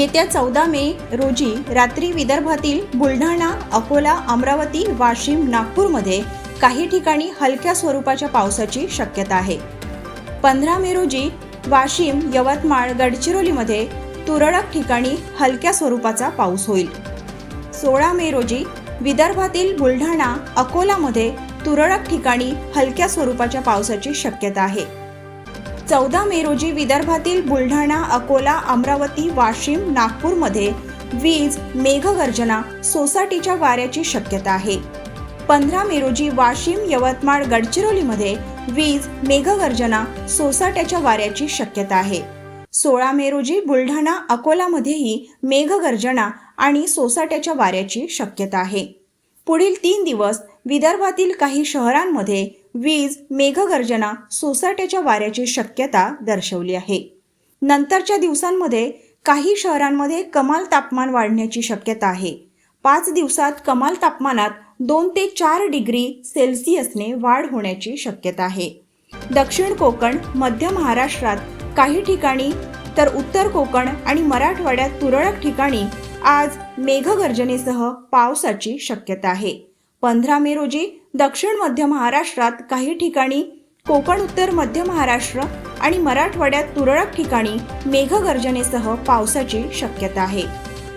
येत्या चौदा मे रोजी रात्री विदर्भातील बुलढाणा अकोला अमरावती वाशिम नागपूरमध्ये काही ठिकाणी हलक्या स्वरूपाच्या पावसाची शक्यता आहे. पंधरा मे रोजी वाशिम यवतमाळ गडचिरोलीमध्ये तुरळक ठिकाणी हलक्या स्वरूपाचा पाऊस होईल. सोळा मे रोजी विदर्भातील बुलढाणा अकोलामध्ये तुरळक ठिकाणी हलक्या स्वरूपाच्या पावसाची शक्यता आहे. चौदा मे रोजी विदर्भातील बुलढाणा अकोला अमरावती वाशिम नागपूरमध्ये वीज मेघगर्जना सोसाटीच्या वाऱ्याची शक्यता आहे. पंधरा मे रोजी वाशिम यवतमाळ गडचिरोलीमध्ये वीज मेघगर्जना सोसाट्याच्या वाऱ्याची शक्यता आहे. सोळा मे रोजी बुलढाणा अकोलामध्येही मेघगर्जना आणि सोसाट्याच्या वाऱ्याची शक्यता आहे. पुढील तीन दिवस विदर्भातील काही शहरांमध्ये वीज मेघगर्जना सोसाट्याच्या वाऱ्याची शक्यता दर्शवली आहे. नंतरच्या दिवसांमध्ये काही शहरांमध्ये कमाल तापमान वाढण्याची शक्यता आहे. पाच दिवसात कमाल तापमानात दोन ते चार डिग्री सेल्सिअसने वाढ होण्याची शक्यता आहे. दक्षिण कोकण मध्य महाराष्ट्रात काही ठिकाणी तर उत्तर कोकण आणि मराठवाड्यात तुरळक ठिकाणी आज मेघगर्जनेसह पावसाची शक्यता आहे. पंधरा मे रोजी दक्षिण मध्य महाराष्ट्रात काही ठिकाणी कोकण उत्तर मध्य महाराष्ट्र आणि मराठवाड्यात तुरळक ठिकाणी मेघगर्जनेसह पावसाची शक्यता आहे.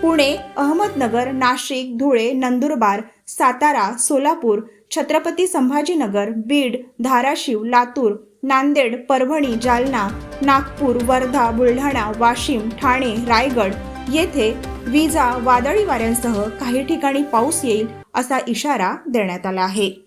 पुणे अहमदनगर नाशिक धुळे नंदुरबार सातारा सोलापूर छत्रपती संभाजीनगर बीड धाराशिव लातूर नांदेड परभणी जालना नागपूर वर्धा बुलढाणा वाशिम ठाणे रायगड येथे विजा वादळी वाऱ्यांसह काही ठिकाणी पाऊस येईल असा इशारा देण्यात आला आहे.